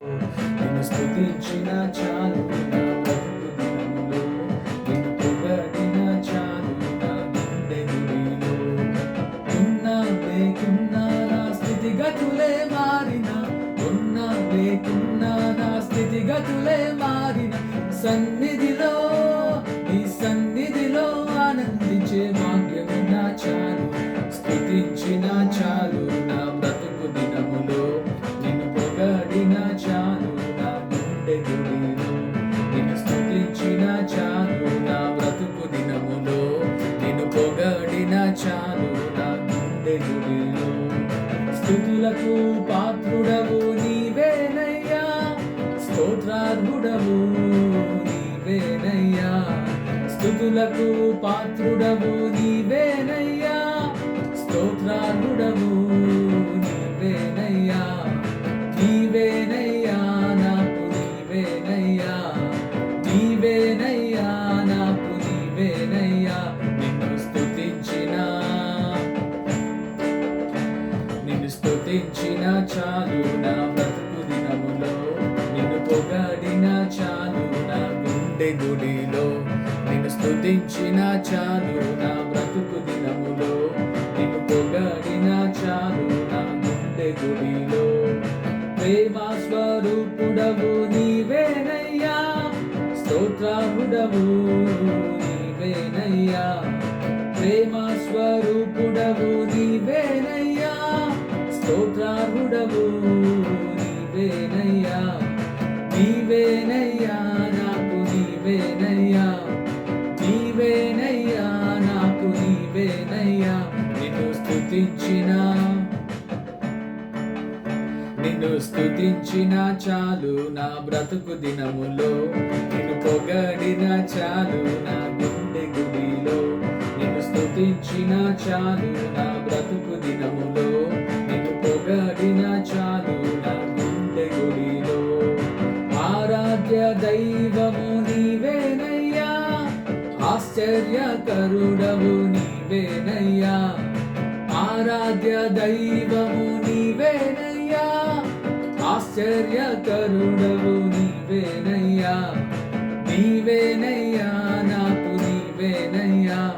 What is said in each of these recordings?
నిన్ను స్తుతించిన చాలు నా బ్రతుకు నిన్ను పొగడిన చాలు నా గుండె గుడిలో ఉన్నా లేకున్నా నా స్థితిగతులే మారిన. ఉన్నా లేకున్నా నా స్థితిగతులే మారిన. సన్నిధిలో ఈ సన్నిధిలో ఆనందించే మా పొగడిన చాలు నా గుండె గుడిలో స్థుతులకు పాత్రుడవు నీవేనయ్యా. స్తోత్రార్హుడవు నీవేనయ్యా. స్థుతులకు పాత్రుడవు నీవేనయ్యా. స్తోత్రార్హుడవు నిన్ను చాలు నా బ్రతుకు దినములో. నిన్ను పొగడిన చాలు నా గుండె గుడిలో. నిన్ను స్తుతించిన చాలు నా బ్రతుకు దినములో. నిన్ను పొగడిన చాలు నా గుండె గుడిలో. ప్రేమ స్వరూపుడవు నీవేనయ్యా. స్తోత్రాహుడవు నీవేనయ్యా. ప్రేమ స్వరూపుడవు స్తోత్రార్హుడవు నీవేనయ్యా నీవేనయ్యా నాకు నీవేనయ్యా నీవేనయ్యా నాకు నీవేనయ్యా నిన్ను స్థుతించిన నిన్ను స్థుతించిన చాలు నా బ్రతుకు దినములో. నిన్ను పొగడిన చాలు నా గుండె గుడిలో. నిన్ను స్థుతించిన చాలు నా బ్రతుకు దినములో. నిన్ను పొగడిన చాలు నా గుండె గుడిలో. ఆరాధ్య దైవము నీవేనయ్యా. ఆశ్చర్యకరుడవు నీవేనయ్యా. ఆరాధ్య దైవము నీవేనయ్యా. ఆశ్చర్యకరుడవు నీవేనయ్యా. నీవేనయ్యా నాకు నీవేనయ్యా.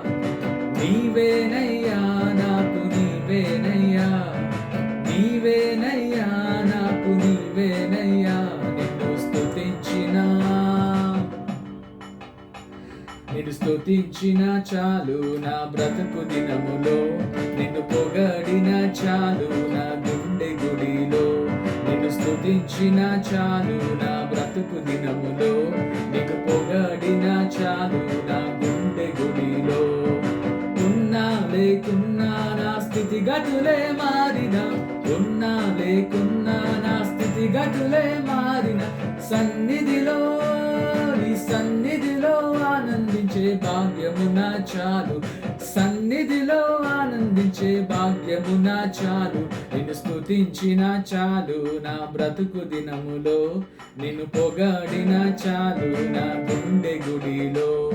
నీవేనయ్యా నాకు నీవేనయ్యా. నీవేనయ్యా నాకు నీవేనయ్యా నిన్ను స్తుతించిన. నిన్ను స్తుతించిన చాలు నా బ్రతుకు దినములో. నిన్ను పొగడిన చాలు నా గుండె గుడిలో. నిన్ను స్తుతించిన చాలు నా బ్రతుకు దినములో. నీకు పొగడిన చాలు నా గుండె గుడిలో. ఉన్నా లేకున్నా నా స్థితిగతులే మారినా. ఉన్నా లేకున్నా నా స్థితిగతులే మారిన సన్నిధిలో నీ సన్నిధిలో ఆనందించే భాగ్యము నా చాలు. సన్నిధిలో ఆనందించే భాగ్యము నా చాలు. నిన్ను స్థుతించిన చాలు. నా బ్రతుకు దినములో నిన్ను పొగాడిన చాలు. నా గుండె గుడిలో